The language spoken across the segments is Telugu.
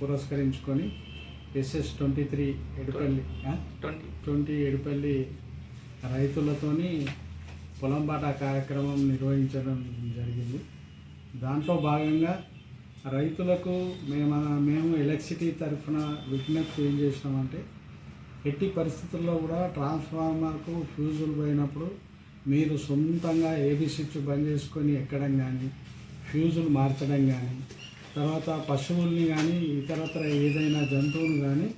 పురస్కరించుకొని SS twenty three Edupalli twenty. Twenty Edupalli రైతులతోని పొలం బాట కార్యక్రమం నిర్వహించడం జరిగింది. దాంట్లో భాగంగా రైతులకు మేము మేము ఎలక్ట్రిసిటీ తరఫున విజ్ఞప్తి ఏం చేసినామంటే ఎట్టి పరిస్థితుల్లో కూడా ట్రాన్స్ఫార్మర్కు ఫ్యూజులు పోయినప్పుడు మీరు సొంతంగా ఏబీ స్విచ్ బంద్ చేసుకొని ఎక్కడం కానీ ఫ్యూజులు మార్చడం కానీ తర్వాత పశువుల్ని కానీ ఇతరత్ర ఏదైనా జంతువులు కానీ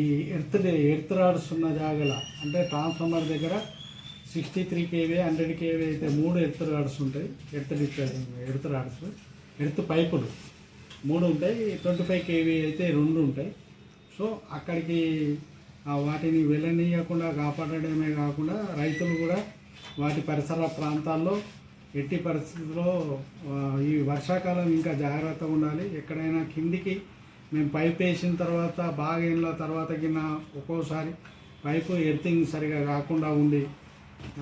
ఈ ఎర్త్ ఎర్త్ రాడ్స్ ఉన్న జాగల అంటే ట్రాన్స్ఫార్మర్ దగ్గర sixty three KV hundred KV అయితే మూడు ఎర్త్ రాడ్స్ ఉంటాయి. Earth earth rods. ఎర్త్ పైపులు మూడు ఉంటాయి. ట్వంటీ ఫైవ్ కేవీ అయితే రెండు ఉంటాయి. సో అక్కడికి వాటిని వెళ్ళనీయకుండా కాపాడడమే కాకుండా రైతులు కూడా వాటి పరిసర ప్రాంతాల్లో ఎట్టి పరిస్థితుల్లో ఈ వర్షాకాలం ఇంకా జాగ్రత్తగా ఉండాలి. ఎక్కడైనా కిందికి మేము పైప్ వేసిన తర్వాత బాగా ఏళ్ళ తర్వాత కింద ఒక్కోసారి పైపు ఎర్తింగ్ సరిగా కాకుండా ఉండి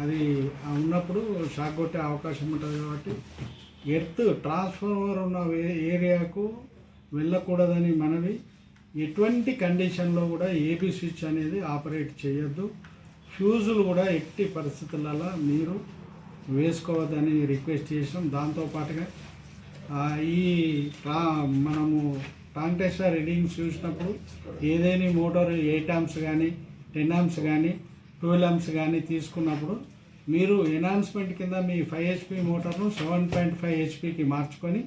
అది ఉన్నప్పుడు షాక్ కొట్టే అవకాశం ఉంటుంది కాబట్టి ఎర్త్ ట్రాన్స్ఫార్మర్ ఉన్న ఏరియాకు వెళ్ళకూడదని మనవి. ఎటువంటి కండిషన్లో కూడా ఏబీ స్విచ్ అనేది ఆపరేట్ చేయొద్దు. ఫ్యూజులు కూడా ఎట్టి పరిస్థితులలో మీరు వేసుకోవద్దని రిక్వెస్ట్ చేసాం దాంతోపాటుగా ఈ ట్రా మనము ట్రాంటెస్టర్ రీడింగ్స్ చూసినప్పుడు ఏదైనా మోటార్ ఎయిట్ ఆమ్స్ కానీ టెన్ ఆమ్స్ కానీ ట్వెల్వ్ ఆమ్స్ కానీ తీసుకున్నప్పుడు మీరు ఎనాన్స్మెంట్ కింద మీ ఫైవ్ హెచ్పి మోటార్ను సెవెన్ పాయింట్ ఫైవ్ హెచ్పికి మార్చుకొని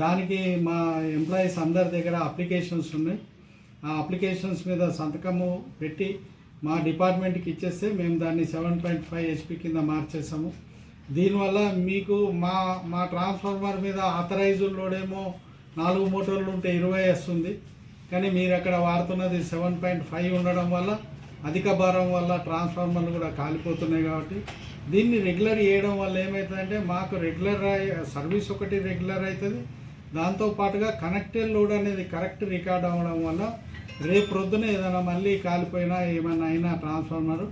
దానికి మా ఎంప్లాయీస్ అందరి దగ్గర అప్లికేషన్స్ ఉన్నాయి. ఆ అప్లికేషన్స్ మీద సంతకము పెట్టి మా డిపార్ట్మెంట్కి ఇచ్చేస్తే మేము దాన్ని సెవెన్ పాయింట్ ఫైవ్ హెచ్పి కింద మార్చేసాము. దీనివల్ల మీకు మా మా ట్రాన్స్ఫార్మర్ మీద ఆథరైజ్డ్ లోడేమో నాలుగు మోటార్లు ఉంటే ఇరవై వస్తుంది. కానీ మీరు అక్కడ వాడుతున్నది సెవెన్ పాయింట్ ఫైవ్ ఉండడం వల్ల అధిక భారం వల్ల ట్రాన్స్ఫార్మర్లు కూడా కాలిపోతున్నాయి కాబట్టి దీన్ని రెగ్యులర్ చేయడం వల్ల ఏమవుతుందంటే మాకు రెగ్యులర్ సర్వీస్ ఒకటి రెగ్యులర్ అవుతుంది. దాంతో పాటుగా కనెక్టెడ్ లోడ్ అనేది కరెక్ట్ రికార్డ్ అవ్వడం వల్ల రేపు ప్రొద్దున ఏదైనా మళ్ళీ కాలిపోయినా ఏమైనా అయినా ట్రాన్స్ఫార్మర్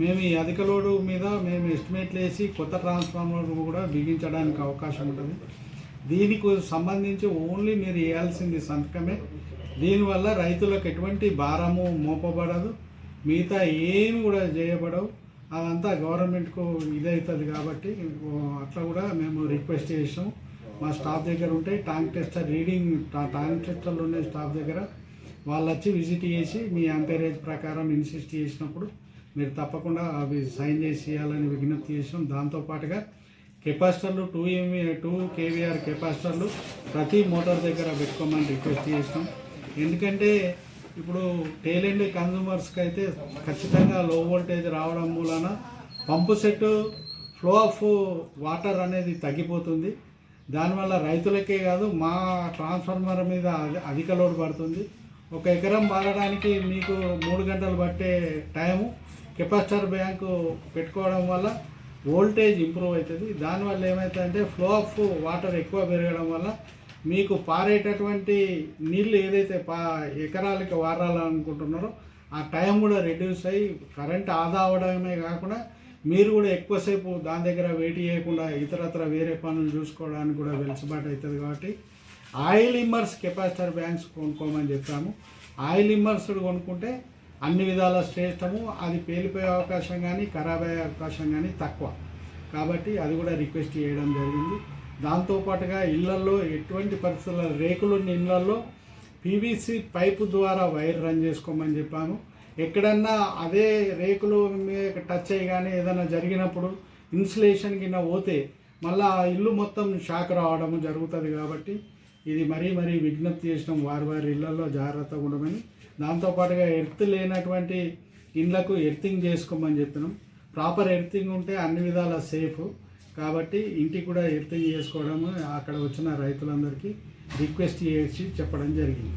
మేము ఈ అధిక లోడు మీద మేము ఎస్టిమేట్లు వేసి కొత్త ట్రాన్స్ఫార్మర్ కూడా బిగించడానికి అవకాశం ఉంటుంది. దీనికి సంబంధించి ఓన్లీ మీరు వేయాల్సింది సంతకమే. దీనివల్ల రైతులకు ఎటువంటి భారము మోపబడదు. మిగతా ఏమి కూడా చేయబడవు. అదంతా గవర్నమెంట్కు ఇదవుతుంది కాబట్టి అట్లా కూడా మేము రిక్వెస్ట్ చేసాం మా స్టాఫ్ దగ్గర ఉంటే ట్యాంక్ టెస్టర్ రీడింగ్ ట్యాంక్ టెస్టర్లు ఉండే స్టాఫ్ దగ్గర. వాళ్ళు వచ్చి విజిట్ చేసి మీ అంపేరేజ్ ప్రకారం ఇన్సిస్ట్ చేసినప్పుడు మీరు తప్పకుండా అవి సైన్ చేసి ఇవ్వాలని విజ్ఞప్తి చేసాం. దాంతోపాటుగా కెపాసిటర్లు టూ ఎంవి టూ కేవీఆర్ కెపాసిటర్లు ప్రతి మోటార్ దగ్గర పెట్టుకోమని రిక్వెస్ట్ చేసినాం. ఎందుకంటే ఇప్పుడు టేల్ ఎండ్ కన్జ్యూమర్స్కి అయితే ఖచ్చితంగా లో వోల్టేజ్ రావడం మూలన pump set flow of water అనేది తగ్గిపోతుంది. దానివల్ల రైతులకే కాదు మా ట్రాన్స్ఫార్మర్ మీద అధిక లోడ్ పడుతుంది. ఒక ఎకరం మారడానికి మీకు మూడు గంటలు పట్టే టైము కెపాసిటర్ బ్యాంకు పెట్టుకోవడం వల్ల వోల్టేజ్ ఇంప్రూవ్ అవుతుంది. దానివల్ల ఏమవుతుందంటే ఫ్లో ఆఫ్ వాటర్ ఎక్కువ పెరగడం వల్ల మీకు పారేటటువంటి నీళ్ళు ఏదైతే పా ఎకరాలకి వారాలనుకుంటున్నారో ఆ టైం కూడా రెడ్యూస్ అయ్యి కరెంట్ ఆదా అవడమే కాకుండా మీరు కూడా ఎక్కువసేపు దాని దగ్గర వెయిట్ చేయకుండా ఇతరత్ర వేరే పనులు చూసుకోవడానికి కూడా వెలుసుబాటు అవుతుంది కాబట్టి ఆయిల్ ఇమ్మర్స్ కెపాసిటర్ బ్యాంక్స్ కొనుక్కోమని చెప్పాము. ఆయిల్ ఇమ్మర్స్ కొనుక్కుంటే అన్ని విధాల శ్రేష్టము. అది పేలిపోయే అవకాశం కానీ ఖరాబ్ అయ్యే అవకాశం కానీ తక్కువ. కాబట్టి అది కూడా రిక్వెస్ట్ చేయడం జరిగింది. దాంతోపాటుగా ఇళ్ళల్లో ఎటువంటి పరిస్థితుల్లో రేకులున్న ఇళ్ళల్లో పీవీసీ పైపు ద్వారా వైర్ రన్ చేసుకోమని చెప్పాను ఎక్కడన్నా అదే రేకులు మీద టచ్ అయ్యి కానీ ఏదైనా జరిగినప్పుడు ఇన్సులేషన్ కింద పోతే మళ్ళీ ఆ ఇల్లు మొత్తం షాక్ రావడం జరుగుతుంది కాబట్టి ఇది మరీ మరీ విజ్ఞప్తి చేసినాం. వారి వారి ఇళ్ళలో జాగ్రత్తగా ఉండమని దాంతోపాటుగా ఎర్త్ లేనటువంటి ఇండ్లకు ఎర్తింగ్ చేసుకోమని చెప్పినాం. ప్రాపర్ ఎర్తింగ్ ఉంటే అన్ని విధాల సేఫ్. కాబట్టి ఇంటికి కూడా ఎర్తింగ్ చేసుకోవడం అక్కడ వచ్చిన రైతులందరికీ రిక్వెస్ట్ చేసి చెప్పడం జరిగింది.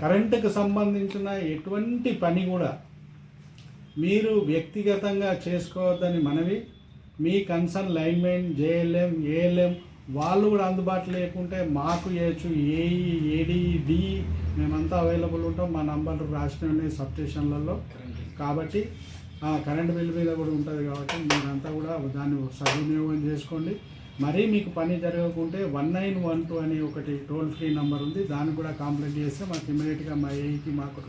కరెంటుకు సంబంధించిన ఎటువంటి పని కూడా మీరు వ్యక్తిగతంగా చేసుకోవద్దని మనవి. మీ కన్సర్న్ లైన్మెన్ జేఎల్ఎం ఏఎల్ఎం వాళ్ళు కూడా అందుబాటులో లేకుంటే మాకు చేయొచ్చు ఏఈ ఏడి డి మేమంతా అవైలబుల్ ఉంటాం. మా నంబర్ రాసినవి ఉన్నాయి సబ్ స్టేషన్లలో కాబట్టి ఆ కరెంట్ బిల్ మీద కూడా ఉంటుంది కాబట్టి మీరంతా కూడా దాన్ని సద్వినియోగం చేసుకోండి. మరీ మీకు పని జరగకుంటే వన్ నైన్ వన్ టూ అనే ఒకటి టోల్ ఫ్రీ నెంబర్ ఉంది. దాన్ని కూడా కంప్లైంట్ చేస్తే మాకు ఇమీడియట్గా మా ఏఈకి మాకు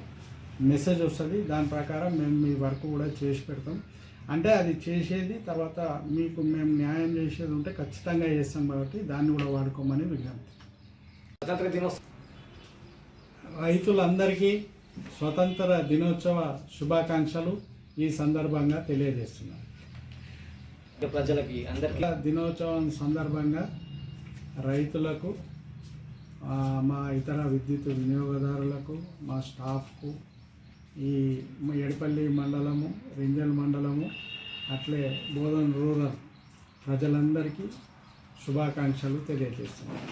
మెసేజ్ వస్తుంది. దాని ప్రకారం మేము మీ వర్క్ కూడా చేసి పెడతాం. అంటే అది చేసేది తర్వాత మీకు మేము న్యాయం చేసేది ఉంటే ఖచ్చితంగా చేస్తాం కాబట్టి దాన్ని కూడా వాడుకోమని విజ్ఞప్తి. దినోత్సవం రైతులందరికీ స్వతంత్ర దినోత్సవ శుభాకాంక్షలు ఈ సందర్భంగా తెలియజేస్తున్నాను. ప్రజలకి అందరికీ దినోత్సవం సందర్భంగా రైతులకు మా ఇతర విద్యుత్ వినియోగదారులకు మా స్టాఫ్కు ఈ ఎడపల్లి మండలము రింజల్ మండలము అట్లే బోధన్ రూరల్ ప్రజలందరికీ శుభాకాంక్షలు తెలియజేస్తున్నాను.